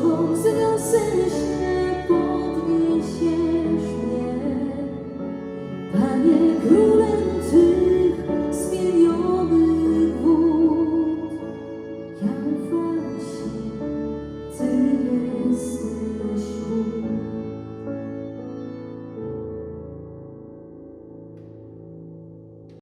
z Tobą zniosę się, podniesiesz mnie. Panie królem